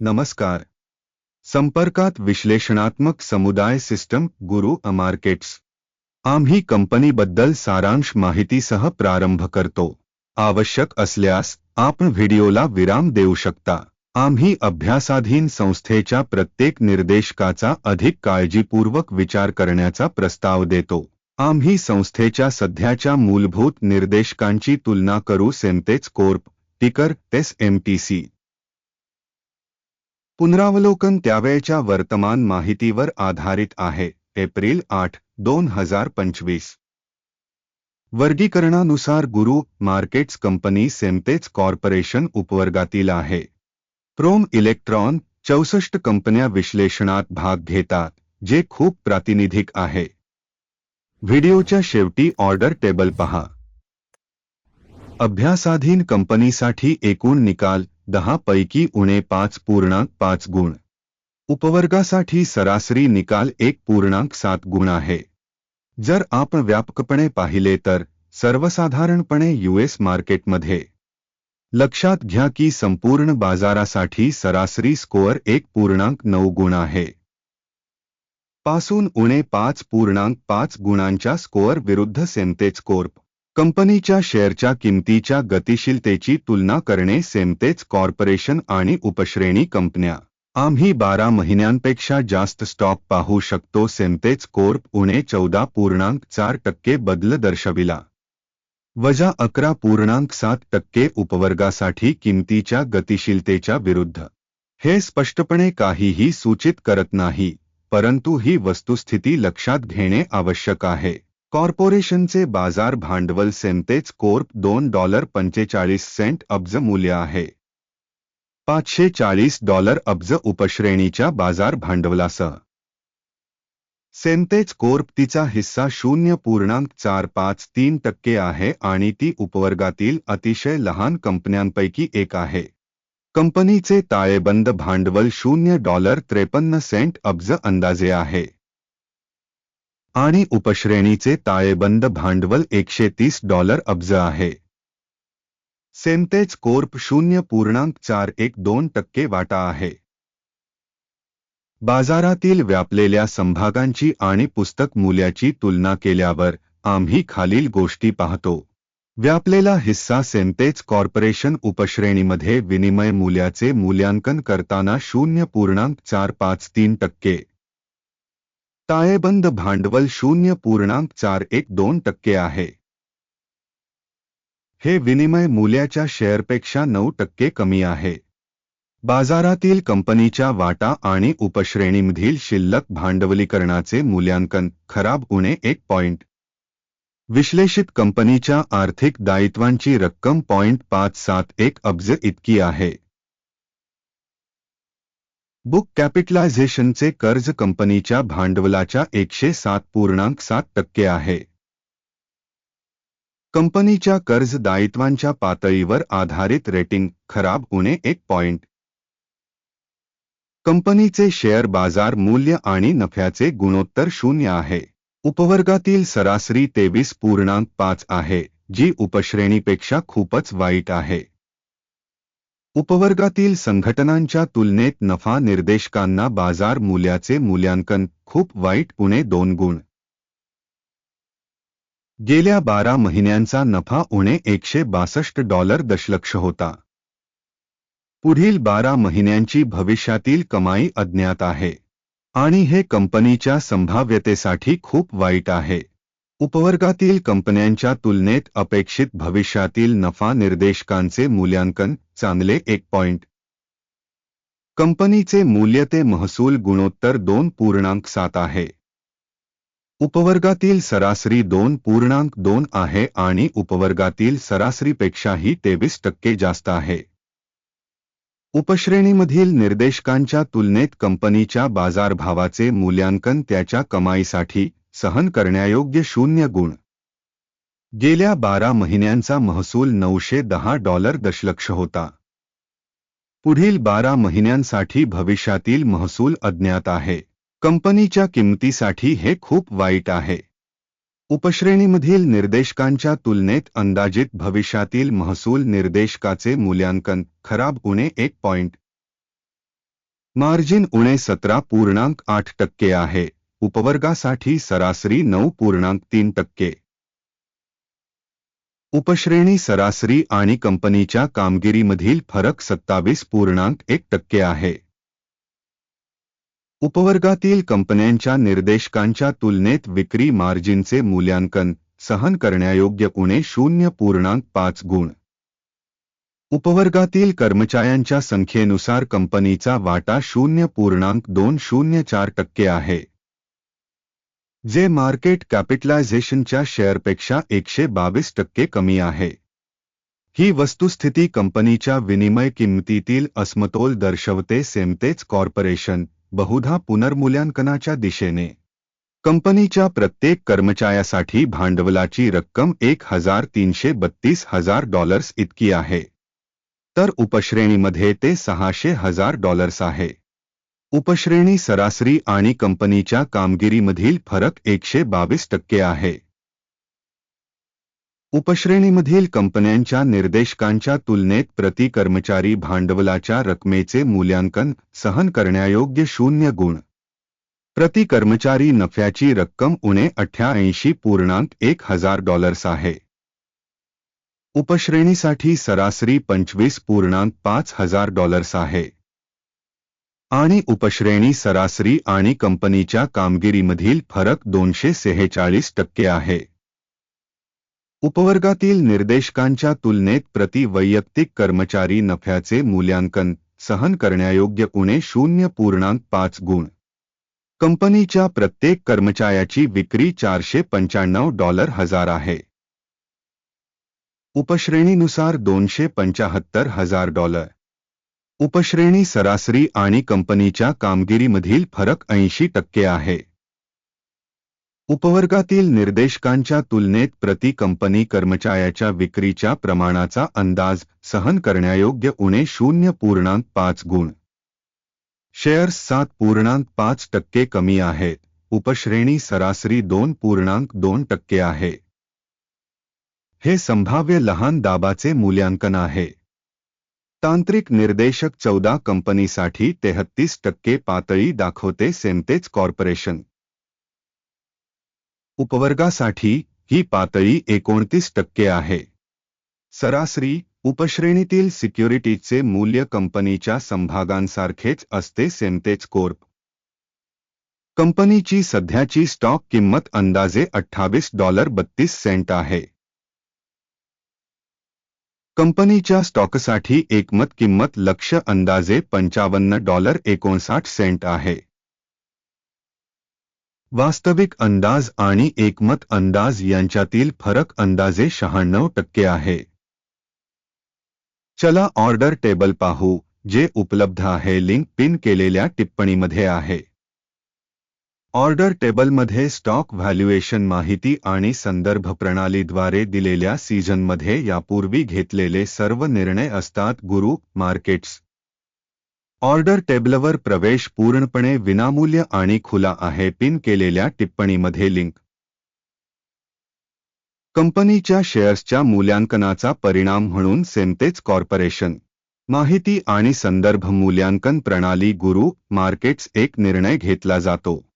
नमस्कार। संपर्कात विश्लेषणात्मक समुदाय सिस्टम, गुरु मार्केट्स आम्ही कंपनीबद्दल सारांश माहितीसह प्रारंभ करतो। आवश्यक असल्यास, आपण व्हिडिओला विराम देऊ शकता। आम्ही अभ्यासाधीन संस्थेच्या प्रत्येक निर्देशकाचा अधिक काळजीपूर्वक विचार करण्याचा प्रस्ताव देतो। आम्ही संस्थेच्या सध्याच्या मूलभूत निर्देशकांची तुलना करू सेमतेच कोर्प, टिकर टेस एमटीसी पुनरावलोकन त्यावेळच्या वर्तमान माहितीवर आधारित आहे एप्रिल आठ दोन हजार पंचवीस. वर्गीकरणानुसार गुरु मार्केट्स कंपनी सेमतेच कॉर्पोरेशन उपवर्गातील आहे. प्रोम इलेक्ट्रॉन चौसष्ट कंपन्या विश्लेषणात भाग घेतात जे खूप प्रातिनिधिक आहे. व्हिडिओच्या शेवटी ऑर्डर टेबल पहा. अभ्यासाधीन कंपनीसाठी एकूण निकाल दहा पैकी उणे पाच पूर्णांक पाच गुण. उपवर्गासाठी सरासरी निकाल एक पूर्णांक सात गुण आहे. जर आपण व्यापकपणे पाहिले तर सर्वसाधारणपणे यूएस मार्केटमध्ये. लक्षात घ्या की संपूर्ण बाजारासाठी सरासरी स्कोअर एक पूर्णांक नऊ गुण आहे. पासून उणे पाच पूर्णांक पाच गुणांच्या स्कोअर विरुद्ध सेमतेच कोर्प. कंपनीच्या शेअरच्या किमतीच्या गतिशीलतेची तुलना करणे सेमतेच कॉर्पोरेशन आणि उपश्रेणी कंपन्या. आम्ही बारा महिन्यांपेक्षा जास्त स्टॉक पाहू शकतो सेमतेच कोर्प उणे चौदा पूर्णांक चार टक्के बदल दर्शविला. वजा अकरा पूर्णांक सात टक्के उपवर्गासाठी किमतीच्या गतिशीलतेच्या विरुद्ध. हे स्पष्टपणे काहीही सूचित करत नाही परंतु ही वस्तुस्थिती लक्षात घेणे आवश्यक आहे. कॉर्पोरेशनचे बाजार भांडवल सेमतेच कोर्प दोन डॉलर पंचेचाळीस सेंट अब्ज मूल्य आहे. पाचशे चाळीस डॉलर अब्ज उपश्रेणीच्या बाजार भांडवलासह. सेमतेच कोर्प तिचा हिस्सा शून्य पूर्णांक चार पाच तीन टक्के आहे आणि ती उपवर्गातील अतिशय लहान कंपन्यांपैकी एक आहे. कंपनीचे ताळेबंद भांडवल शून्य डॉलर त्रेपन्न सेंट अब्ज अंदाजे आहे. आणि उपश्रेणीचे ताळेबंद भांडवल एकशे तीस डॉलर अब्ज आहे. सेंतेज कोर्प शून्य पूर्णांक चार एक दोन टक्के वाटा आहे. बाजारातील व्यापलेल्या संभागांची आणि पुस्तक मूल्याची तुलना केल्यावर आम्ही खालील गोष्टी पाहतो. व्यापलेला हिस्सा सेंतेज कॉर्पोरेशन उपश्रेणीमध्ये विनिमय मूल्याचे मूल्यांकन करताना शून्य पूर्णांक चार पाच तीन टक्के ताळेबंद भांडवल शून्य पूर्णांक चार एक दोन टक्के आहे. हे विनिमय मूल्याच्या शेअरपेक्षा नऊ टक्के कमी आहे. बाजारातील कंपनीच्या वाटा आणि उपश्रेणीमधील शिल्लक भांडवलीकरणाचे मूल्यांकन खराब उणे एक पॉइंट. विश्लेषित कंपनीच्या आर्थिक दायित्वांची रक्कम पॉइंट पाच सात एक अब्ज इतकी आहे. बुक कॅपिटलायझेशनचे कर्ज कंपनीच्या भांडवलाच्या एकशे सात पूर्णांक सात टक्के आहे. कंपनीच्या कर्ज दायित्वांच्या पातळीवर आधारित रेटिंग खराब उणे एक पॉइंट. कंपनीचे शेअर बाजार मूल्य आणि नफ्याचे गुणोत्तर शून्य आहे. उपवर्गातील सरासरी तेवीस पूर्णांक पाच आहे जी उपश्रेणीपेक्षा खूपच वाईट आहे. उपवर्गातील संघटनांच्या तुलनेत नफा निर्देशकांना बाजार मूल्याचे मूल्यांकन खूप वाईट उणे दोन गुण. गेल्या बारा महिन्यांचा नफा उणे एकशे बासष्ट डॉलर दशलक्ष होता. पुढील बारा महिन्यांची भविष्यातील कमाई अज्ञात आहे. आणि हे कंपनीच्या संभाव्यतेसाठी खूप वाईट आहे. उपवर्गातील कंपन्यांच्या तुलनेत अपेक्षित भविष्यातील नफा निर्देशकांचे मूल्यांकन चांगले एक पॉइंट कंपनीचे मूल्य ते महसूल गुणोत्तर दोन पूर्णांक सात आहे. उपवर्गातील सरासरी दोन पूर्णांक दोन आहे आणि उपवर्गातील सरासरीपेक्षाही तेवीस टक्के जास्त आहे. उपश्रेणीमधील निर्देशकांच्या तुलनेत कंपनीच्या बाजारभावाचे मूल्यांकन त्याच्या कमाईसाठी सहन करण्यायोग्य शून्य गुण. गेल्या बारा महिन्यांचा महसूल नऊशे दहा डॉलर दशलक्ष होता. पुढील बारा महिन्यांसाठी भविष्यातील महसूल अज्ञात आहे. कंपनीच्या किंमतीसाठी हे खूप वाईट आहे. उपश्रेणीमधील निर्देशकांच्या तुलनेत अंदाजित भविष्यातील महसूल निर्देशकाचे मूल्यांकन खराब उणे एक पॉइंट. मार्जिन उणे सतरा पूर्णांक आठ टक्के आहे. उपवर्गासाठी सरासरी नऊ पूर्णांक तीन टक्के. उपश्रेणी सरासरी आणि कंपनीच्या कामगिरीमधील फरक सत्तावीस पूर्णांक एक टक्के आहे. उपवर्गातील कंपन्यांच्या निर्देशकांच्या तुलनेत विक्री मार्जिनचे मूल्यांकन सहन करण्यायोग्य उणे शून्य पूर्णांक पाच गुण. उपवर्गातील कर्मचाऱ्यांच्या संख्येनुसार कंपनीचा वाटा शून्य पूर्णांक दोन शून्य चार टक्के आहे. जे मार्केट कॅपिटलायझेशनच्या शेअरपेक्षा एकशे बावीस टक्के कमी आहे. ही वस्तुस्थिती कंपनीच्या विनिमय किंमतीतील असमतोल दर्शवते सेमतेच कॉर्पोरेशन बहुधा पुनर्मूल्यांकनाच्या दिशेने. कंपनीच्या प्रत्येक कर्मचाऱ्यासाठी भांडवलाची रक्कम एक हज़ार तीनशे बत्तीस हज़ार डॉलर्स इतकी आहे. तर उपश्रेणीमध्ये ते सहाशे हज़ार डॉलर्स आहे. उपश्रेणी सरासरी आणि कंपनीच्या कामगिरीमधील फरक एकशे बावीस टक्के आहे. उपश्रेणीमधील कंपन्यांच्या निर्देशकांच्या तुलनेत प्रति कर्मचारी भांडवलाच्या रकमेचे मूल्यांकन सहन करण्यायोग्य शून्य गुण. प्रति कर्मचारी नफ्याची रक्कम उणे अठ्ठ्याऐंशी पूर्णांक एक हज़ार डॉलर्स आहे. उपश्रेणीसाठी सरासरी पंचवीस पूर्णांक पाच हज़ार डॉलर्स आहे. आणि उपश्रेणी सरासरी आणि कंपनीच्या कामगिरीमधील फरक दोनशे सेहेचाळीस टक्के आहे. उपवर्गातील निर्देशकांच्या तुलनेत प्रति वैयक्तिक कर्मचारी नफ्याचे मूल्यांकन सहन करण्यायोग्य उणे शून्य पूर्णांक पाच गुण. कंपनीच्या प्रत्येक कर्मचाऱ्याची विक्री चारशे पंच्याण्णव डॉलर हजार आहे. उपश्रेणीनुसार दोनशे पंचाहत्तर हजार डॉलर. उपश्रेणी सरासरी आणि कंपनीच्या कामगिरीमधील फरक ऐंशी टक्के आहे. उपवर्गातील निर्देशकांच्या तुलनेत प्रति कंपनी कर्मचाऱ्याच्या विक्रीच्या प्रमाणाचा अंदाज सहन करण्यायोग्य उणे शून्य पूर्णांक पाच गुण. शेअर्स सात पूर्णांक पाच टक्के कमी आहेत उपश्रेणी सरासरी दोन पूर्णांक दोन टक्के आहे. हे संभाव्य लहान दाबाचे मूल्यांकन आहे. तांत्रिक निर्देशक चौदा कंपनीसाठी तेहत्तीस टक्के पातळी दाखवते सेमतेच कॉर्पोरेशन. उपवर्गासाठी ही पातळी एकोणतीस टक्के आहे. सरासरी उपश्रेणीतील सिक्युरिटीचे मूल्य कंपनीच्या संभागांसारखेच असते सेमतेच कोर्प. कंपनीची सध्याची स्टॉक किंमत अंदाजे अठ्ठावीस डॉलर बत्तीस सेंट आहे. कंपनीच्या स्टॉकसाठी एकमत किंमत लक्ष अंदाजे पंचावन्न डॉलर एकोणसाठ सेंट आहे. वास्तविक अंदाज आणि एकमत अंदाज यांच्यातील फरक अंदाजे शहाण्णव टक्के आहे. चला ऑर्डर टेबल पाहू जे उपलब्ध आहे. लिंक पिन केलेल्या टिप्पणीमध्ये आहे. ऑर्डर टेबलमध्ये स्टॉक व्हॅल्युएशन माहिती आणि संदर्भ प्रणालीद्वारे दिलेल्या सीझनमध्ये यापूर्वी घेतलेले सर्व निर्णय असतात गुरु मार्केट्स. ऑर्डर टेबलवर प्रवेश पूर्णपणे विनामूल्य आणि खुला आहे पिन केलेल्या टिप्पणीमध्ये लिंक. कंपनीच्या शेअर्सच्या मूल्यांकनाचा परिणाम म्हणून सेमतेच कॉर्पोरेशन. माहिती आणि संदर्भ मूल्यांकन प्रणाली गुरु मार्केट्स एक निर्णय घेतला जातो.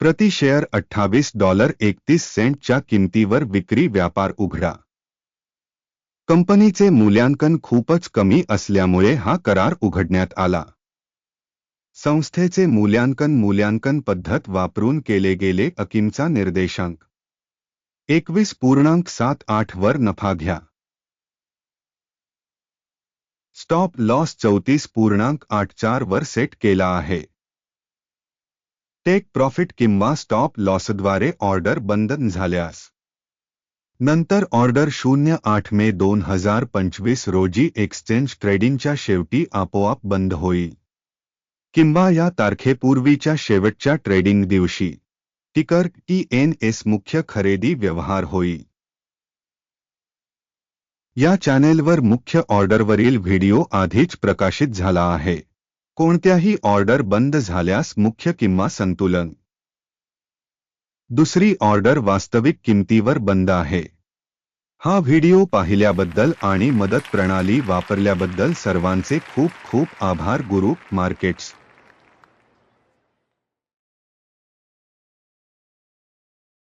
प्रति शेअर अठ्ठावीस डॉलर एकतीस सेंटच्या किमतीवर विक्री व्यापार उघडा. कंपनीचे मूल्यांकन खूपच कमी असल्यामुळे हा करार उघडण्यात आला. संस्थेचे मूल्यांकन मूल्यांकन पद्धत वापरून केले गेले अकिमचा निर्देशांक. एकवीस पूर्णांक सात आठ वर नफा घ्या. स्टॉप लॉस चौतीस पूर्णांक आठ चार वर सेट केला आहे. टेक प्रॉफिट किंवा स्टॉप लॉसद्वारे ऑर्डर बंद झाल्यास. नंतर ऑर्डर शून्य आठ मे दोन हज़ार पंचवीस रोजी एक्सचेंज ट्रेडिंगच्या शेवटी आपोआप बंद होईल. किंवा या तारखेपूर्वीच्या शेवटच्या ट्रेडिंग दिवशी. टिकर टी एन एस मुख्य खरेदी व्यवहार होईल. या चॅनेलवर मुख्य ऑर्डरवरील व्हिडिओ आधीच प्रकाशित झाला आहे. कोणत्याही ऑर्डर बंद झाल्यास मुख्य किंवा संतुलन. दुसरी ऑर्डर वास्तविक किंमतीवर बंद आहे. हा व्हिडिओ पाहिल्याबद्दल आणि मदत प्रणाली वापरल्याबद्दल सर्वांचे खूप खूप आभार गुरु मार्केट्स.